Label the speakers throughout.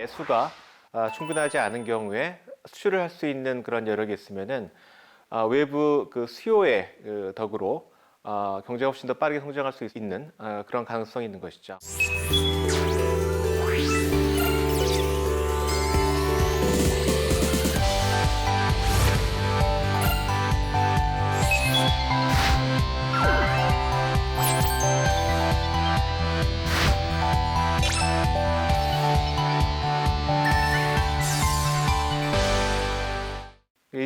Speaker 1: 내수가 아, 충분하지 않은 경우에 수출을 할 수 있는 그런 여력이 있으면은 아, 외부 그 수요의 그 덕으로 아, 경제가 훨씬 더 빠르게 성장할 수 있는 아, 그런 가능성이 있는 것이죠.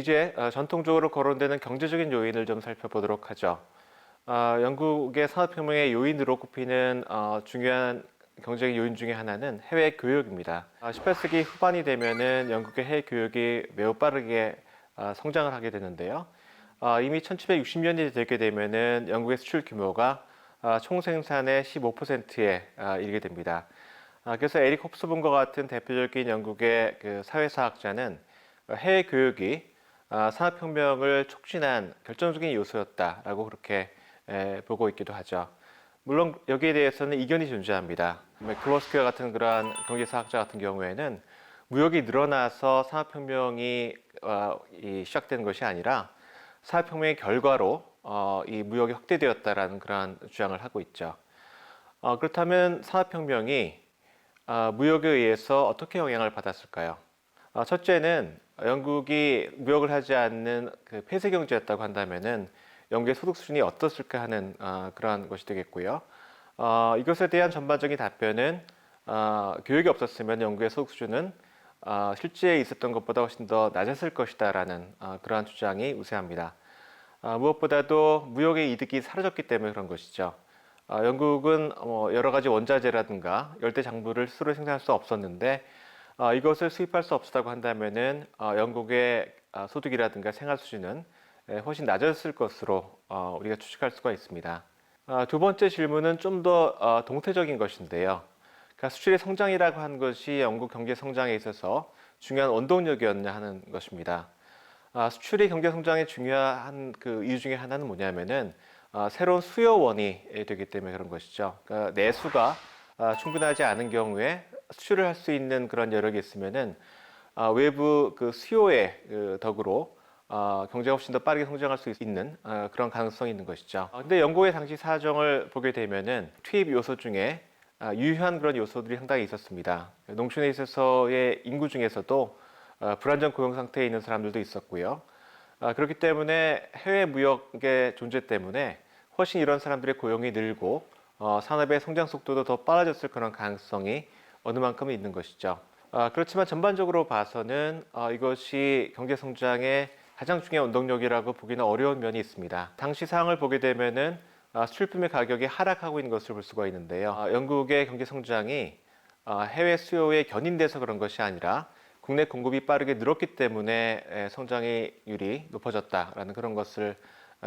Speaker 1: 이제 어, 전통적으로 거론되는 경제적인 요인을 좀 살펴보도록 하죠. 아, 영국의 산업혁명의 요인으로 꼽히는 어, 중요한 경제적 요인 중에 하나는 해외 교육입니다. 아, 18세기 후반이 되면은 영국의 해외 교육이 매우 빠르게 아, 성장을 하게 되는데요. 아, 이미 1760년이 되게 되면은 영국의 수출 규모가 아, 총 생산의 15%에 아, 이르게 됩니다. 아, 그래서 에릭 홉스본과 같은 대표적인 영국의 그 사회사학자는 해외 교육이 아, 산업혁명을 촉진한 결정적인 요소였다라고 그렇게 에, 보고 있기도 하죠. 물론 여기에 대해서는 이견이 존재합니다. 클로스키와 같은 그러한 경제사학자 같은 경우에는 무역이 늘어나서 산업혁명이 어, 이 시작된 것이 아니라 산업혁명의 결과로 어, 이 무역이 확대되었다라는 그러한 주장을 하고 있죠. 어, 그렇다면 산업혁명이 아, 무역에 의해서 어떻게 영향을 받았을까요? 아, 첫째는 영국이 무역을 하지 않는 그 폐쇄 경제였다고 한다면은 영국의 소득 수준이 어떻을까 하는 아, 그러한 것이 되겠고요. 어, 이것에 대한 전반적인 답변은 아, 교육이 없었으면 영국의 소득 수준은 아, 실제 있었던 것보다 훨씬 더 낮았을 것이다라는 아, 그러한 주장이 우세합니다. 아, 무엇보다도 무역의 이득이 사라졌기 때문에 그런 것이죠. 아, 영국은 뭐 여러 가지 원자재라든가 열대 장부를 스스로 생산할 수 없었는데 아, 이것을 수입할 수 없었다고 한다면은 아, 영국의 아, 소득이라든가 생활 수준은 에, 훨씬 낮았을 것으로 어, 우리가 추측할 수가 있습니다. 아, 두 번째 질문은 좀더 어, 동태적인 것인데요. 그러니까 수출의 성장이라고 하는 것이 영국 경제 성장에 있어서 중요한 원동력이었냐 하는 것입니다. 아, 수출이 경제 성장의 중요한 그 이유 중에 하나는 뭐냐면은 아, 새로운 수요원이 되기 때문에 그런 것이죠. 그러니까 내수가 아, 충분하지 않은 경우에 수출을 할 수 있는 그런 여력이 있으면은 아, 외부 그 수요의 그 덕으로 아, 경제가 훨씬 더 빠르게 성장할 수 있는 아, 그런 가능성이 있는 것이죠. 아, 근데 영국의 당시 사정을 보게 되면은 투입 요소 중에 아, 유효한 그런 요소들이 상당히 있었습니다. 농촌에 있어서의 인구 중에서도 아, 불안정 고용 상태에 있는 사람들도 있었고요. 아, 그렇기 때문에 해외 무역의 존재 때문에 훨씬 이런 사람들의 고용이 늘고 어, 산업의 성장 속도도 더 빨라졌을 그런 가능성이 어느 만큼 있는 것이죠. 아, 그렇지만 전반적으로 봐서는 어, 이것이 경제 성장의 가장 중요한 원동력이라고 보기는 어려운 면이 있습니다. 당시 상황을 보게 되면은 아, 수출품의 가격이 하락하고 있는 것을 볼 수가 있는데요. 아, 영국의 경제 성장이 아, 해외 수요에 견인돼서 그런 것이 아니라 국내 공급이 빠르게 늘었기 때문에 에, 성장률이 높아졌다라는 그런 것을 에,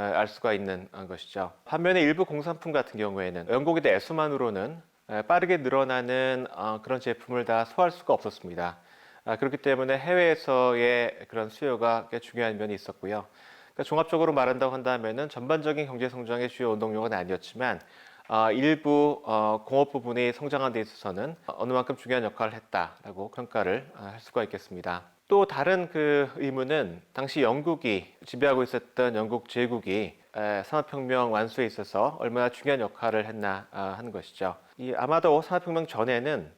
Speaker 1: 알 수가 있는 어, 것이죠. 반면에 일부 공산품 같은 경우에는 영국의 내수만으로는 에, 빠르게 늘어나는 어, 그런 제품을 다 소화할 수가 없었습니다. 아, 그렇기 때문에 해외에서의 그런 수요가 꽤 중요한 면이 있었고요. 그러니까 종합적으로 말한다고 한다면은 전반적인 경제 성장의 주요 원동력은 아니었지만 아, 일부 어, 공업 부분이 성장한 데 있어서는 어느 만큼 중요한 역할을 했다라고 평가를 아, 할 수가 있겠습니다. 또 다른 그 의문은 당시 영국이 지배하고 있었던 영국 제국이 에, 산업혁명 완수에 있어서 얼마나 중요한 역할을 했나 아, 하는 것이죠. 이 아마도 산업혁명 전에는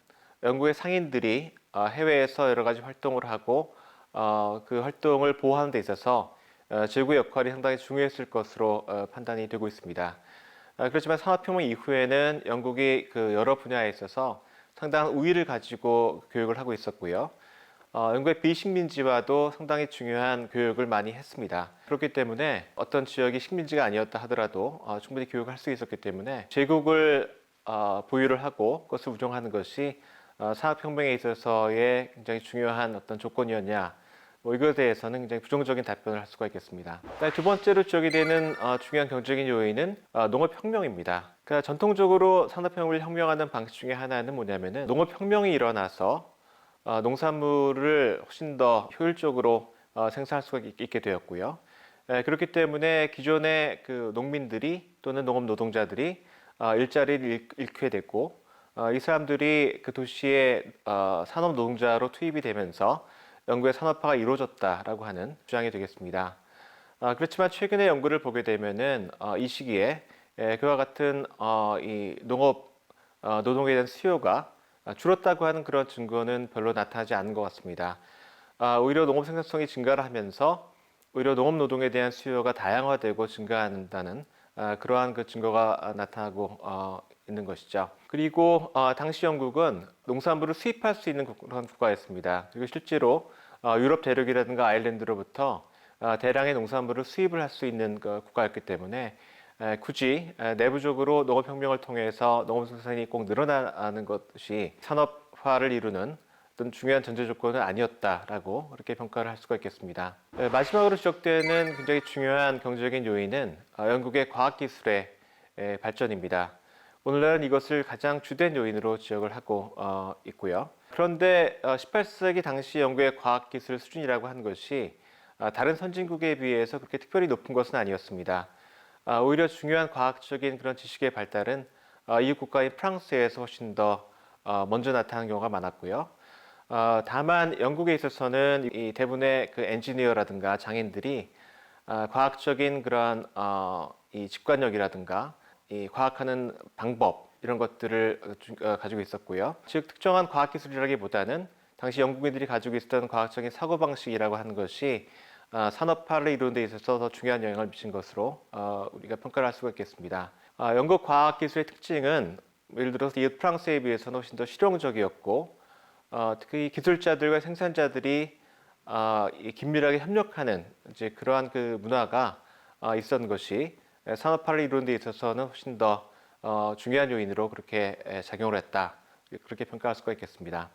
Speaker 1: 영국의 상인들이 어, 해외에서 여러 가지 활동을 하고 어, 그 활동을 보호하는 데 있어서 어, 제국의 역할이 상당히 중요했을 것으로 어, 판단이 되고 있습니다. 어, 그렇지만 산업혁명 이후에는 영국이 그 여러 분야에 있어서 상당한 우위를 가지고 교육을 하고 있었고요. 어, 영국의 비식민지와도 상당히 중요한 교육을 많이 했습니다. 그렇기 때문에 어떤 지역이 식민지가 아니었다 하더라도 어, 충분히 교육을 할 수 있었기 때문에 제국을 어, 보유를 하고 그것을 우정하는 것이 어, 산업혁명에 있어서의 굉장히 중요한 어떤 조건이었냐 뭐 이거에 대해서는 굉장히 부정적인 답변을 할 수가 있겠습니다. 두 번째로 지적이 되는 어, 중요한 경제적인 요인은 어, 농업혁명입니다. 그러니까 전통적으로 산업혁명을 혁명하는 방식 중에 하나는 뭐냐면은 농업혁명이 일어나서 어, 농산물을 훨씬 더 효율적으로 어, 생산할 수가 있- 있게 되었고요. 에, 그렇기 때문에 기존의 그 농민들이 또는 농업 노동자들이 어, 일자리를 잃, 잃게 됐고 어, 이 사람들이 그 도시의 어, 산업 노동자로 투입이 되면서 영국의 산업화가 이루어졌다라고 하는 주장이 되겠습니다. 아, 그렇지만 최근의 연구를 보게 되면은 어, 이 시기에 에, 그와 같은 어, 이 농업 어, 노동에 대한 수요가 아, 줄었다고 하는 그런 증거는 별로 나타나지 않은 것 같습니다. 아, 오히려 농업 생산성이 증가를 하면서 오히려 농업 노동에 대한 수요가 다양화되고 증가한다는 아, 그러한 그 증거가 나타나고 어, 있는 것이죠. 그리고 어, 당시 영국은 농산물을 수입할 수 있는 국- 그런 국가였습니다. 그리고 실제로 어, 유럽 대륙이라든가 아일랜드로부터 어, 대량의 농산물을 수입을 할 수 있는 그 국가였기 때문에 에, 굳이 에, 내부적으로 농업혁명을 통해서 농업 생산이 꼭 늘어나는 것이 산업화를 이루는 어떤 중요한 전제 조건은 아니었다라고 그렇게 평가를 할 수가 있겠습니다. 에, 마지막으로 지적되는 굉장히 중요한 경제적인 요인은 어, 영국의 과학기술의 에, 발전입니다. 오늘날은 이것을 가장 주된 요인으로 지적을 하고 어, 있고요. 그런데 어, 18세기 당시 영국의 과학기술 수준이라고 하는 것이 아, 다른 선진국에 비해서 그렇게 특별히 높은 것은 아니었습니다. 아, 오히려 중요한 과학적인 그런 지식의 발달은 어, 이웃 국가인 프랑스에서 훨씬 더 어, 먼저 나타나는 경우가 많았고요. 어, 다만 영국에 있어서는 이 대부분의 그 엔지니어라든가 장인들이 아, 과학적인 그러한 어, 이 직관력이라든가 이 과학하는 방법 이런 것들을 가지고 있었고요. 즉 특정한 과학 기술이라기보다는 당시 영국인들이 가지고 있었던 과학적인 사고 방식이라고 하는 것이 아, 산업화를 이루는 데 있어서 더 중요한 영향을 미친 것으로 어, 우리가 평가를 할 수가 있겠습니다. 아, 영국 과학 기술의 특징은 예를 들어서 이웃 프랑스에 비해서는 훨씬 더 실용적이었고 어, 특히 기술자들과 생산자들이 어, 이 긴밀하게 협력하는 이제 그러한 그 문화가 어, 있었던 것이 에, 산업화를 이루는 데 있어서는 훨씬 더 어, 중요한 요인으로 그렇게 에, 작용을 했다 그렇게 평가할 수가 있겠습니다.